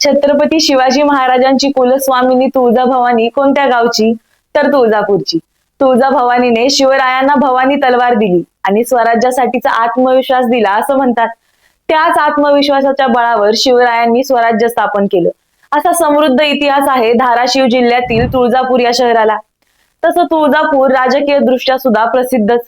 छत्रपती शिवाजी महाराजांची कुलस्वामिनी तुळजाभवानी कोणत्या गावची? तर तुळजापूरची. तुळजाभवानीने शिवरायांना भवानी तलवार दिली आणि स्वराज्यासाठीचा आत्मविश्वास दिला असं म्हणतात. त्याच आत्मविश्वासाच्या बळावर शिवरायांनी स्वराज्य स्थापन केलं. असा समृद्ध इतिहास आहे धाराशिव जिल्ह्यातील तुळजापूर या शहराला. तसं तुळजापूर राजकीय दृष्ट्या सुद्धा प्रसिद्धच.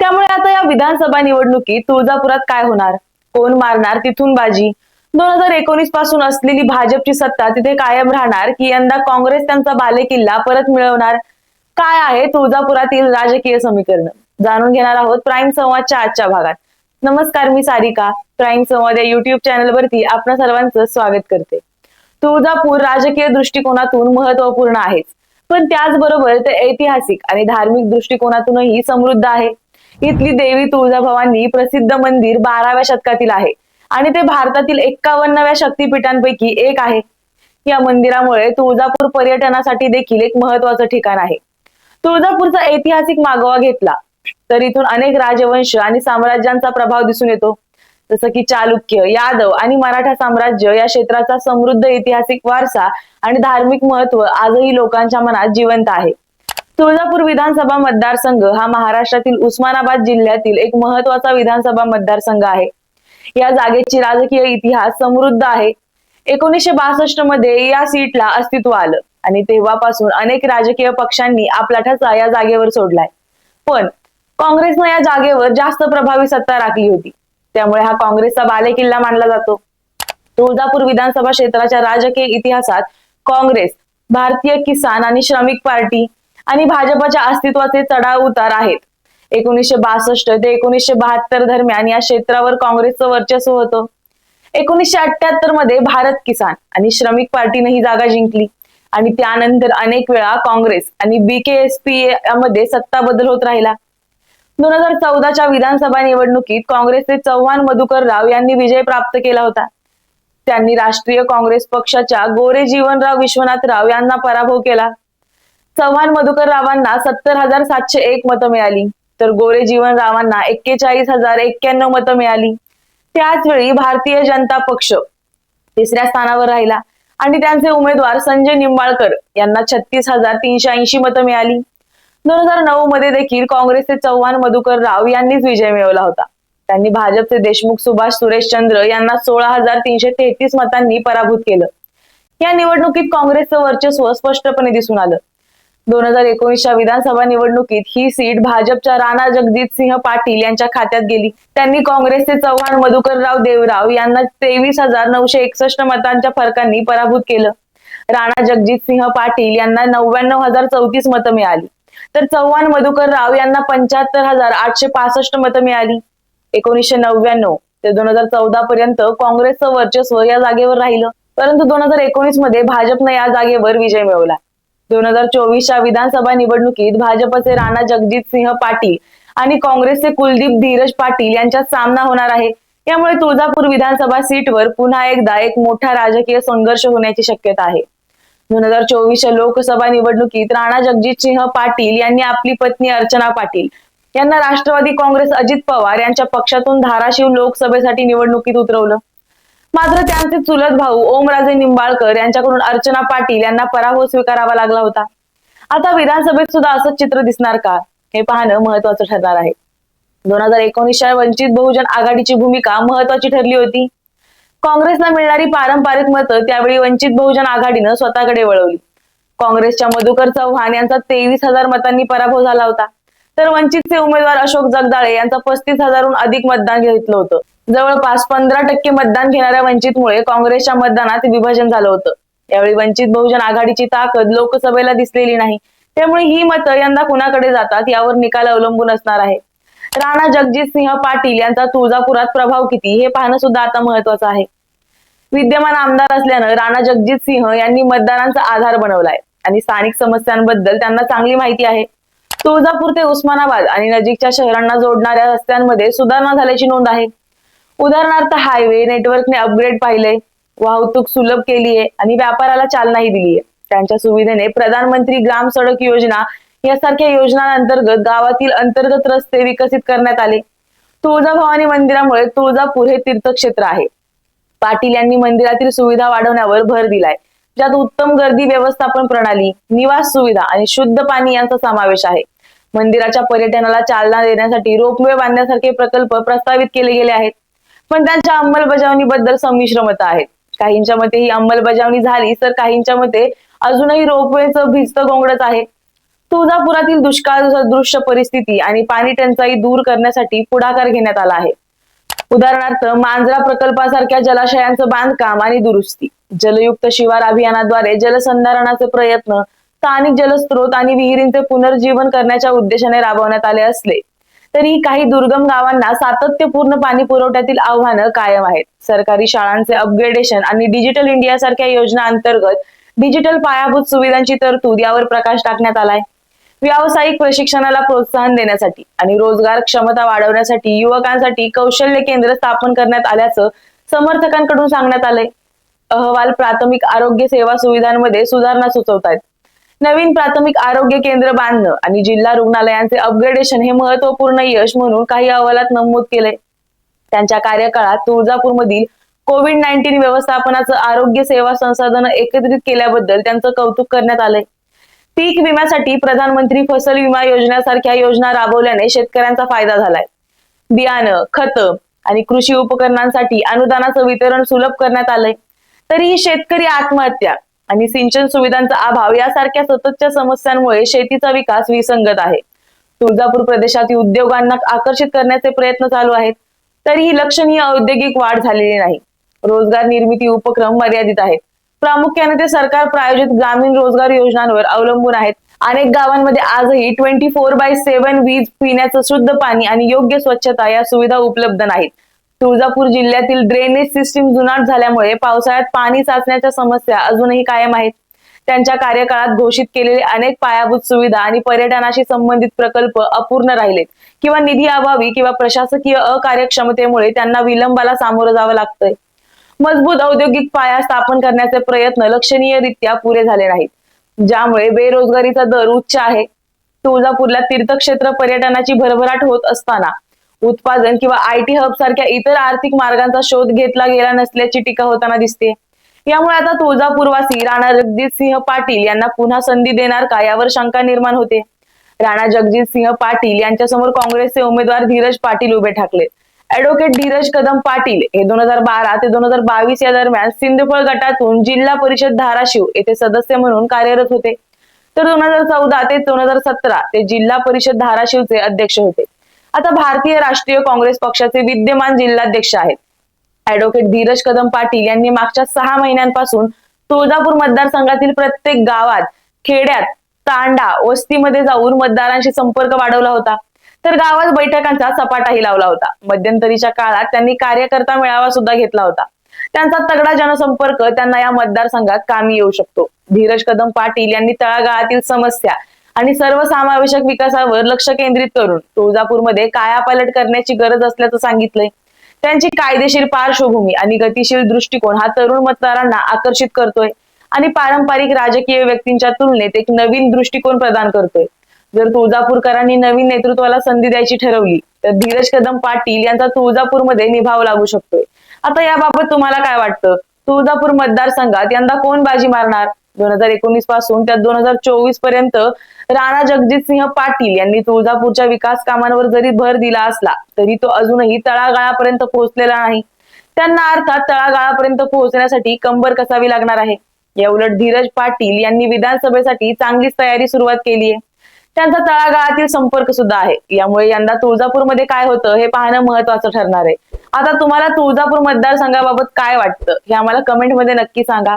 त्यामुळे आता या विधानसभा निवडणुकीत तुळजापुरात काय होणार? कोण मारणार तिथून बाजी? दोन हजार एकोणीसपासून असलेली भाजपची सत्ता तिथे कायम राहणार की यंदा काँग्रेस त्यांचा बालेकिल्ला परत मिळवणार. काय आहे तुळजापुरातील राजकीय समीकरण? जाणून घेणार आहोत प्राईम संवादच्या आजच्या भागात. नमस्कार मी सारिका प्राईम संवाद या युट्यूब चॅनलवरती आपण सर्वांचं स्वागत करते. तुळजापूर राजकीय दृष्टिकोनातून महत्त्वपूर्ण आहेच. पण त्याचबरोबर ते ऐतिहासिक आणि धार्मिक दृष्टिकोनातूनही समृद्ध आहे. इथली देवी तुळजाभवानी प्रसिद्ध मंदिर बाराव्या शतकातील आहे. आणि ते भारतातील एक्कावन्नव्या शक्तीपीठांपैकी एक आहे. या मंदिरामुळे तुळजापूर पर्यटनासाठी देखील एक महत्वाचं ठिकाण आहे. तुळजापूरचा ऐतिहासिक मागोवा घेतला तर इथून अनेक राजवंश आणि साम्राज्यांचा प्रभाव दिसून येतो. जसं की चालुक्य यादव आणि मराठा साम्राज्य या क्षेत्राचा समृद्ध ऐतिहासिक वारसा आणि धार्मिक महत्त्व आजही लोकांच्या मनात जिवंत आहे. तुळजापूर विधानसभा मतदारसंघ हा महाराष्ट्रातील उस्मानाबाद जिल्ह्यातील एक महत्त्वाचा विधानसभा मतदारसंघ आहे. या जागेची राजकीय इतिहास समृद्ध आहे. एकोणीसशे बासष्टमध्ये या सीटला अस्तित्व आलं आणि तेव्हापासून अनेक राजकीय पक्षांनी आपला ठसा या जागेवर सोडलाय. पण काँग्रेसनं या जागेवर जास्त प्रभावी सत्ता राखली होती. त्यामुळे हा काँग्रेसचा बालेकिल्ला मानला जातो. तुळजापूर विधानसभा क्षेत्राच्या राजकीय इतिहासात काँग्रेस भारतीय किसान आणि श्रमिक पार्टी आणि भाजपच्या अस्तित्वाचे चढाव उतार आहेत. एकोणीसशे बासष्ट ते एकोणीसशे बहात्तर दरम्यान या क्षेत्रावर काँग्रेसचं वर्चस्व होतं. एकोणीसशे अठ्याहत्तरमध्ये भारत किसान आणि श्रमिक पार्टीने ही जागा जिंकली. आणि त्यानंतर अनेक वेळा काँग्रेस आणि बीकेएसपी मध्ये सत्ता बदल होत राहिला. दोन हजार चौदाच्या विधानसभा निवडणुकीत काँग्रेसचे चव्हाण मधुकर राव यांनी विजय प्राप्त केला होता. त्यांनी राष्ट्रीय काँग्रेस पक्षाच्या गोरे जीवनराव विश्वनाथ राव यांना पराभव केला. चव्हाण मधुकर रावांना सत्तर हजार सातशे एक मतं मिळाली. तर गोरे जीवनरावांना एक्केचाळीस हजार एक्क्याण्णव मतं मिळाली. त्याच वेळी भारतीय जनता पक्ष तिसऱ्या स्थानावर राहिला. आणि त्यांचे उमेदवार संजय निंबाळकर यांना छत्तीस हजार तीनशे ऐंशी मतं मिळाली. दोन हजार नऊ मध्ये देखील काँग्रेसचे चव्हाण मधुकर राव यांनीच विजय मिळवला होता. त्यांनी भाजपचे देशमुख सुभाष सुरेश चंद्र यांना सोळा हजार तीनशे तेहतीस मतांनी पराभूत केलं. या निवडणुकीत काँग्रेसचं वर्चस्व स्पष्टपणे दिसून आलं. दोन हजार एकोणीसच्या विधानसभा निवडणुकीत ही सीट भाजपच्या राणा जगजित सिंह पाटील यांच्या खात्यात गेली. त्यांनी काँग्रेसचे चव्हाण मधुकरराव देवराव यांना तेवीस हजार नऊशे एकसष्ट मतांच्या फरकांनी पराभूत केलं. राणा जगजित सिंह पाटील यांना नव्याण्णव हजार चौतीस मतं मिळाली. तर चव्हाण मधुकरराव यांना पंच्याहत्तर हजार आठशे पासष्ट मतं मिळाली. एकोणीसशे नव्याण्णव ते दोन हजार चौदा पर्यंत काँग्रेसचं वर्चस्व या जागेवर राहिलं. परंतु दोन हजार एकोणीसमध्ये भाजपनं या जागेवर विजय मिळवला. दोन हजार चोवीसच्या विधानसभा निवडणुकीत भाजपचे राणा जगजित सिंह पाटील आणि काँग्रेसचे कुलदीप धीरज पाटील यांच्यात सामना होणार आहे. यामुळे तुळजापूर विधानसभा सीटवर पुन्हा एकदा एक मोठा राजकीय संघर्ष होण्याची शक्यता आहे. दोन हजार चोवीसच्या लोकसभा निवडणुकीत राणा जगजित सिंह पाटील यांनी आपली पत्नी अर्चना पाटील यांना राष्ट्रवादी काँग्रेस अजित पवार यांच्या पक्षातून धाराशिव लोकसभेसाठी निवडणुकीत उतरवलं. मात्र त्यांचे चुलत भाऊ ओमराजे निंबाळकर यांच्याकडून अर्चना पाटील यांना पराभव स्वीकारावा लागला होता. आता विधानसभेत सुद्धा असंच चित्र दिसणार का? हे पाहणं महत्वाचं ठरणार आहे. दोन हजार एकोणीसच्या वंचित बहुजन आघाडीची भूमिका महत्वाची ठरली होती. काँग्रेसला मिळणारी पारंपरिक मतं त्यावेळी वंचित बहुजन आघाडीनं स्वतःकडे वळवली. काँग्रेसच्या मधुकर चव्हाण यांचा तेवीस हजार मतांनी पराभव झाला होता. तर वंचितचे उमेदवार अशोक जगदाळे यांचा पस्तीस हजारहून अधिक मतदान घेतलं होतं. जवळपास पंधरा टक्के मतदान घेणाऱ्या वंचितमुळे काँग्रेसच्या मतदानात विभाजन झालं होतं. यावेळी वंचित बहुजन आघाडीची ताकद लोकसभेला दिसलेली नाही. त्यामुळे ही मतं यंदा कुणाकडे जातात यावर निकाल अवलंबून असणार आहे. राणा जगजित सिंह पाटील यांचा तुळजापुरात प्रभाव किती हे पाहणं सुद्धा आता महत्वाचं आहे. विद्यमान आमदार असल्यानं राणा जगजित सिंह यांनी मतदारांचा आधार बनवलाय आणि स्थानिक समस्यांबद्दल त्यांना चांगली माहिती आहे. तुळजापूर ते उस्मानाबाद आणि नजीकच्या शहरांना जोडणाऱ्या रस्त्यांमध्ये सुधारणा झाल्याची नोंद आहे. उदाहरणार्थ हायवे नेटवर्कने अपग्रेड पाहिले वाहतूक सुलभ केली आहे आणि व्यापाराला चालनाही दिली आहे त्यांच्या सुविधेने प्रधानमंत्री ग्राम सडक योजना यासारख्या योजनांअंतर्गत गावातील अंतर्गत रस्ते विकसित करण्यात आले. तुळजाभवानी मंदिरामुळे तुळजापूर हे तीर्थक्षेत्र आहे. पाटील यांनी मंदिरातील सुविधा वाढवण्यावर भर दिलाय. ज्यात उत्तम गर्दी व्यवस्थापन प्रणाली निवास सुविधा आणि शुद्ध पाणी यांचा समावेश आहे. मंदिराच्या पर्यटनाला चालना देण्यासाठी रोपवे बांधण्यासारखे प्रकल्प प्रस्तावित केले गेले आहेत. पण त्यांच्या अंमलबजावणीबद्दल संमिश्र मतं आहेत. काहींच्या मते ही अंमलबजावणी झाली तर काहींच्या मते अजूनही रोपवेचं भिस्त गोंगडच आहे. तुळजापुरातील दुष्काळ सदृश्य परिस्थिती आणि पाणी टंचाई दूर करण्यासाठी पुढाकार घेण्यात आला आहे. उदाहरणार्थ मांजरा प्रकल्पासारख्या जलाशयांचं बांधकाम आणि दुरुस्ती जलयुक्त शिवार अभियानाद्वारे जलसंधारणाचे प्रयत्न स्थानिक जलस्रोत आणि विहिरींचे पुनर्जीवन करण्याच्या उद्देशाने राबवण्यात आले असले. तरी काही दुर्गम गावांना सातत्यपूर्ण पाणी पुरवठ्यातील आव्हानं कायम आहेत. सरकारी शाळांचे अपग्रेडेशन आणि डिजिटल इंडिया सारख्या योजना अंतर्गत डिजिटल पायाभूत सुविधांची तरतूद यावर प्रकाश टाकण्यात आलाय. व्यावसायिक प्रशिक्षणाला प्रोत्साहन देण्यासाठी आणि रोजगार क्षमता वाढवण्यासाठी युवकांसाठी कौशल्य केंद्र स्थापन करण्यात आल्याचं समर्थकांकडून सांगण्यात आलंय. अहवाल प्राथमिक आरोग्य सेवा सुविधांमध्ये सुधारणा सुचवत आहेत नवीन प्राथमिक आरोग्य केंद्र बांधणं आणि जिल्हा रुग्णालयांचे अपग्रेडेशन हे महत्त्वपूर्ण यश म्हणून काही अहवालात नमूद केलंय. त्यांच्या कार्यकाळात तुळजापूरमधील कोविड नाईन्टीन व्यवस्थापनाचं आरोग्य सेवा संसाधन एकत्रित केल्याबद्दल त्यांचं कौतुक करण्यात आलंय. पीक विम्यासाठी प्रधानमंत्री फसल विमा योजनेसारख्या योजना राबवल्याने शेतकऱ्यांचा फायदा झालाय. बियाणं खत आणि कृषी उपकरणांसाठी अनुदानाचं वितरण सुलभ करण्यात आलंय. तरीही शेतकरी आत्महत्या आणि सिंचन सुविधांचा अभाव यासारख्या सततच्या समस्यांमुळे शेतीचा विकास विसंगत आहे. तुळजापूर प्रदेशातील उद्योगांना आकर्षित करण्याचे प्रयत्न चालू आहेत. तरीही लक्षणीय औद्योगिक वाढ झालेली नाही. रोजगार निर्मिती उपक्रम मर्यादित आहेत. प्रामुख्याने ते सरकार प्रायोजित ग्रामीण रोजगार योजनांवर अवलंबून आहेत. अनेक गावांमध्ये आजही ट्वेंटी फोर बाय सेव्हन वीज पिण्याचं शुद्ध पाणी आणि योग्य स्वच्छता या सुविधा उपलब्ध नाहीत. तुळजापूर जिल्ह्यातील ड्रेनेज सिस्टीम जुनाट झाल्यामुळे पावसाळ्यात पाणी साचण्याच्या समस्या अजूनही कायम आहेत. त्यांच्या कार्यकाळात घोषित केलेले अनेक पायाभूत सुविधा आणि पर्यटनाशी संबंधित प्रकल्प अपूर्ण राहिलेत. किंवा निधी अभावी किंवा प्रशासकीय अकार्यक्षमतेमुळे त्यांना विलंबाला सामोरं जावं लागतंय. मजबूत औद्योगिक पाया स्थापन करण्याचे प्रयत्न लक्षणीयरित्या पुरे झाले नाहीत. ज्यामुळे बेरोजगारीचा दर उच्च आहे. तुळजापूरला तीर्थक्षेत्र पर्यटनाची भरभराट होत असताना उत्पादन किंवा आय टी हब सारख्या इतर आर्थिक मार्गांचा शोध घेतला गेला नसल्याची टीका होताना दिसते. यामुळे आता तुळजापूरवासी राणा जगजित सिंह पाटील यांना पुन्हा संधी देणार का यावर शंका निर्माण होते. राणा जगजित सिंह पाटील यांच्यासमोर काँग्रेसचे उमेदवार धीरज पाटील उभे ठाकले. ऍडव्होकेट धीरज कदम पाटील हे दोन हजार बारा ते दोन हजार बावीस या दरम्यान सिंधफळ गटातून जिल्हा परिषद धाराशिव येथे सदस्य म्हणून कार्यरत होते. तर दोन हजार चौदा ते दोन हजार सतरा ते जिल्हा परिषद धाराशिवचे अध्यक्ष होते. आता भारतीय राष्ट्रीय काँग्रेस पक्षाचे विद्यमान जिल्हाध्यक्ष आहेत. ऍडव्होकेट धीरज कदम पाटील यांनी मागच्या सहा महिन्यांपासून तुळजापूर मतदारसंघातील प्रत्येक गावात खेड्यात तांडा वस्तीमध्ये जाऊन मतदारांशी संपर्क वाढवला होता. तर गावात बैठकांचा सपाटाही लावला होता. मध्यंतरीच्या काळात त्यांनी कार्यकर्ता मेळावा सुद्धा घेतला होता. त्यांचा तगडा जनसंपर्क त्यांना या मतदारसंघात कामी येऊ शकतो. धीरज कदम पाटील यांनी तळागाळातील समस्या आणि सर्वसमावेशक विकासावर लक्ष केंद्रित करून तुळजापूरमध्ये कायापालट करण्याची गरज असल्याचं सांगितलंय. त्यांची कायदेशीर पार्श्वभूमी आणि गतिशील दृष्टिकोन हा तरुण मतदारांना आकर्षित करतोय आणि पारंपरिक राजकीय व्यक्तींच्या तुलनेत एक नवीन दृष्टिकोन प्रदान करतोय. जर तुळजापूरकरांनी नवीन नेतृत्वाला संधी द्यायची ठरवली तर धीरज कदम पाटील यांचा तुळजापूरमध्ये निभाव लागू शकतोय. आता याबाबत तुम्हाला काय वाटतं? तुळजापूर मतदारसंघात यंदा कोण बाजी मारणार? दोन हजार एकोणीसपासून त्या दोन हजार चोवीसपर्यंत राणा जगजित सिंह पाटील यांनी तुळजापूरच्या विकास कामांवर जरी भर दिला असला तरी तो अजूनही तळागाळापर्यंत पोहोचलेला नाही. त्यांना अर्थात तळागाळापर्यंत पोहोचण्यासाठी कंबर कसावी लागणार आहे? या उलट धीरज पाटील यांनी विधानसभेसाठी चांगलीच तयारी सुरुवात केली आहे. त्यांचा तळागाळातील संपर्क सुद्धा आहे. यामुळे यंदा तुळजापूरमध्ये काय होतं हे पाहणं महत्वाचं ठरणार आहे. आता तुम्हाला तुळजापूर मतदारसंघाबाबत काय वाटतं हे आम्हाला कमेंटमध्ये नक्की सांगा.